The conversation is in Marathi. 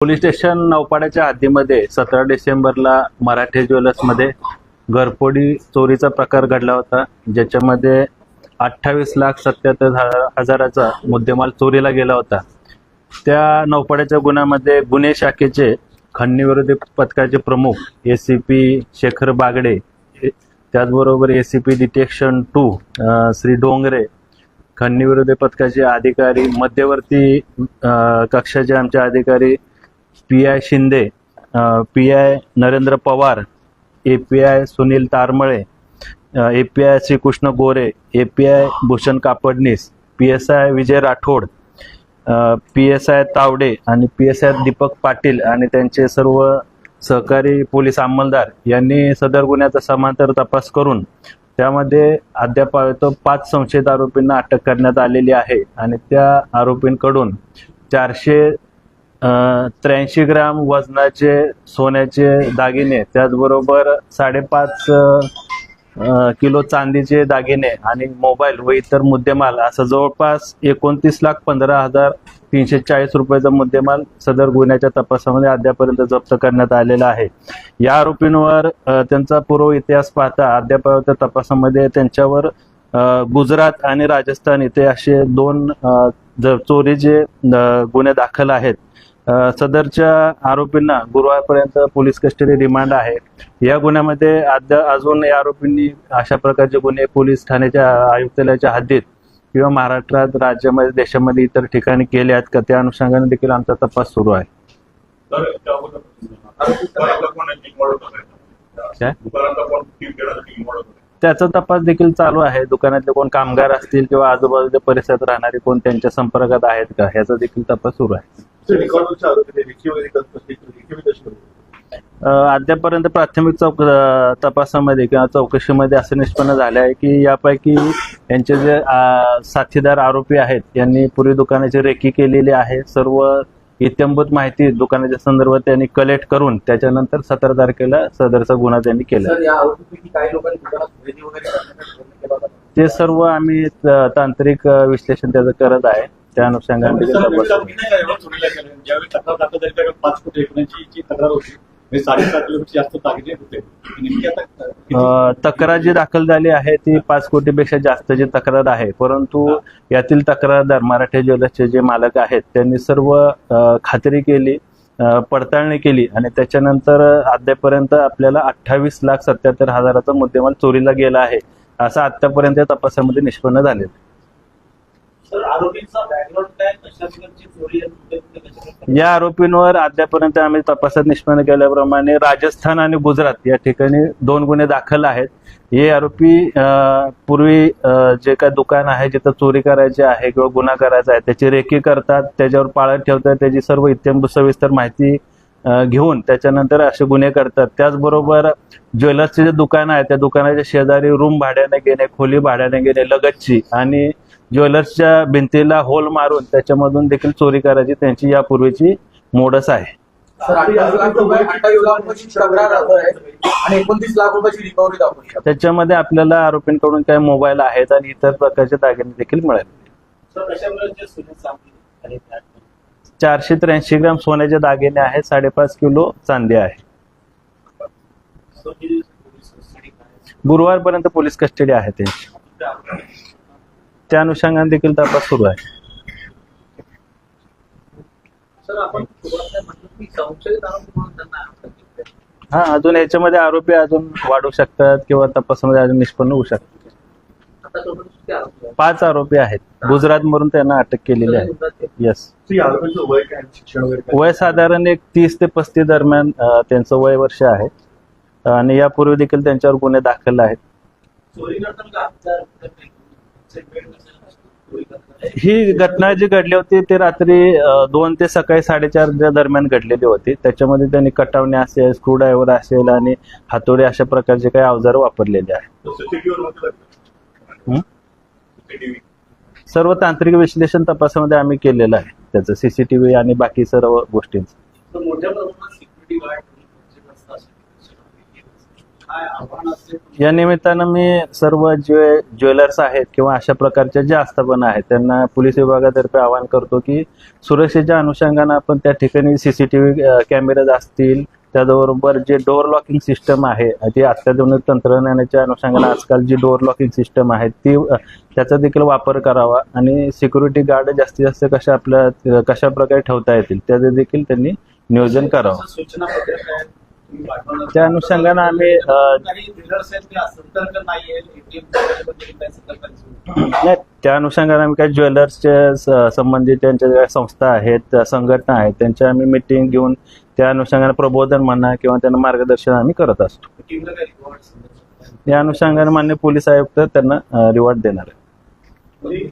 पोलीस स्टेशन नौपाड्याच्या हद्दीमध्ये सतरा डिसेंबरला मराठी ज्वेलर्समध्ये घरफोडी चोरीचा प्रकार घडला होता. ज्याच्यामध्ये अठ्ठावीस लाख सत्याहत्तर हजाराचा मुद्देमाल चोरीला गेला होता. त्या नौपाड्याच्या गुन्ह्यामध्ये गुन्हे शाखेचे खंडणीविरोधी पथकाचे प्रमुख A C P Shekhar Bagde त्याचबरोबर A C P detection two Shri Dongre खंडणीविरोधी पथकाचे अधिकारी मध्यवर्ती कक्षाचे आमचे अधिकारी P I Shinde P I Narendra Pawar A P I Sunil Tarmale A P I Shrikrishna Gore A P I Bhushan Kapadnis P S I Vijay Rathod P S I Tawde आणि P S I Deepak Patil आणि त्यांचे सर्व सहकारी पोलीस अंमलदार यांनी सदर गुन्ह्याचा समांतर तपास करून त्यामध्ये अद्याप पाच संशयित आरोपींना अटक करण्यात आलेली आहे आणि त्या आरोपींकडून चारशे त्र्याऐंशी ग्राम वजनाचे सोन्याचे दागिने त्याचबरोबर साडेपाच किलो चांदीचे दागिने आणि मोबाईल व इतर मुद्देमाल असं जवळपास एकोणतीस लाख पंधरा हजार तीनशे चाळीस रुपयाचा मुद्देमाल सदर गुन्ह्याच्या तपासामध्ये अद्यापर्यंत जप्त करण्यात आलेला आहे. या आरोपींवर त्यांचा पूर्व इतिहास पाहता अद्याप तपासामध्ये त्यांच्यावर गुजरात आणि राजस्थान इथे असे दोन चोरीचे गुन्हे दाखल आहेत. सदरच्या आरोपींना गुरुवारपर्यंत पोलीस कस्टडी रिमांड आहे. या गुन्ह्यामध्ये अद्या अजून या आरोपींनी अशा प्रकारचे गुन्हे पोलीस ठाण्याच्या आयुक्तालयाच्या हद्दीत किंवा महाराष्ट्रात राज्यामध्ये देशामध्ये इतर ठिकाणी केले आहेत का त्या अनुषंगाने देखील आमचा तपास सुरू आहे? त्याचा तपास देखील चालू आहे. दुकानातले कोण कामगार असतील किंवा आजूबाजूच्या परिसरात राहणारे कोण त्यांच्या संपर्कात आहेत का ह्याचा देखील तपास सुरू आहे. अद्यापर्यंत प्राथमिक चौक तपासामध्ये किंवा चौकशीमध्ये असं निष्पन्न झालं आहे की यापैकी यांचे जे साथीदार आरोपी आहेत यांनी पूर्वी दुकानाची रेकी केलेली आहे. सर्व इत्यंभूत माहिती दुकानाच्या संदर्भात त्यांनी कलेक्ट करून त्याच्यानंतर सतरा तारखेला सदरचा गुन्हा त्यांनी केला. ते सर्व आम्ही तांत्रिक विश्लेषण त्याचं करत आहे. त्या अनुषंगाने? ज्यावेळी तक्रार दाखल झाली त्यावेळी पाच कोटी तक्रार होती म्हणजे तक्रार जी दाखल झाली आहे ती पाच कोटीपेक्षा जास्तची तक्रार आहे. परंतु यातील तक्रारदार मराठी ज्वेलर्सचे जे मालक आहेत त्यांनी सर्व खात्री केली पडताळणी केली आणि त्याच्यानंतर अद्यापर्यंत आपल्याला अठ्ठावीस लाख सत्याहत्तर हजाराचा मुद्देमाल चोरीला गेला आहे असं आतापर्यंत तपासामध्ये निष्पन्न झाले या आरोपींवर अद्यापर्यंत आम्ही तपासात निष्पन्न केल्याप्रमाणे राजस्थान आणि गुजरात या ठिकाणी दोन गुन्हे दाखल आहेत. हे आरोपी पूर्वी जे काय दुकान आहे जिथं चोरी करायची आहे किंवा गुन्हा करायचा आहे त्याची रेकी करतात त्याच्यावर पाळत ठेवतात त्याची सर्व इत्यंभूत सविस्तर माहिती घेऊन त्याच्यानंतर असे गुन्हे करतात. त्याचबरोबर ज्वेलर्सचे जे दुकान आहे त्या दुकानाच्या शेजारी रूम भाड्याने घेणे खोली भाड्याने घेणे लगतची आणि ज्वेलर्सच्या भिंतीला होल मारून त्याच्यामधून देखील चोरी करायची त्यांची यापूर्वीची मोडस आहे. त्याच्यामध्ये आपल्याला आरोपींकडून काही मोबाईल आहेत आणि इतर प्रकारचे दागिने देखील मिळाले? चारशे त्र्याऐंशी ग्राम सोन्याचे दागिने आहेत साडेपाच किलो चांदी आहे काय? गुरुवारपर्यंत पोलीस कस्टडी आहे त्यांची त्या अनुषंगाने देखील तपास सुरू आहे. हा अजून याच्यामध्ये आरोपी अजून वाढू शकतात किंवा तपासामध्ये अजून निष्पन्न होऊ शकतात? पाच आरोपी आहेत गुजरात मधून त्यांना अटक केलेली आहे. येस वय काय शिक्षण वगैरे काय? वय साधारण एक तीस ते पस्तीस दरम्यान त्यांचं वय वर्ष आहे आणि यापूर्वी देखील त्यांच्यावर गुन्हे दाखल आहेत ही घटना जी घडली होती ती रात्री दोन ते सकाळी साडेचारच्या दरम्यान घडलेली होती. त्याच्यामध्ये त्यांनी कटावणे असेल स्क्रूड्रायव्हर असेल आणि हातोडे अशा प्रकारचे काही अवजार वापरलेले आहेत. सर्व तांत्रिक विश्लेषण तपासामध्ये आम्ही केलेलं आहे. त्याचं सीसीटीव्ही आणि बाकी सर्व गोष्टींचं तर मोठ्या प्रमाणात सिक्युरिटी गार्ड काय आव्हान असेल या निमित्तानं मी सर्व जे ज्वेलर्स आहेत किंवा अशा प्रकारच्या ज्या आस्थापना आहेत त्यांना पोलीस विभागातर्फे आवाहन करतो की सुरक्षेच्या अनुषंगानं आपण त्या ठिकाणी सीसीटीव्ही कॅमेराज असतील त्याचबरोबर जे डोअर लॉकिंग सिस्टम आहे ती अत्याधुनिक तंत्रज्ञानाच्या अनुषंगानं आजकाल जी डोअर लॉकिंग सिस्टम आहे ती त्याचा देखील वापर करावा आणि सिक्युरिटी गार्ड जास्तीत जास्त कशा आपल्या कशा प्रकारे ठेवता येतील त्याचं देखील त्यांनी नियोजन करावं. त्या अनुषंगाने आम्ही नाही त्या अनुषंगाने आम्ही काही ज्वेलर्सचे संबंधित त्यांच्या ज्या संस्था आहेत संघटना आहेत त्यांच्या आम्ही मिटिंग घेऊन त्या अनुषंगाने प्रबोधन म्हणा किंवा त्यांना मार्गदर्शन आम्ही करत असतो. या अनुषंगाने मान्य पोलीस आयुक्त त्यांना रिवॉर्ड देणार आहे.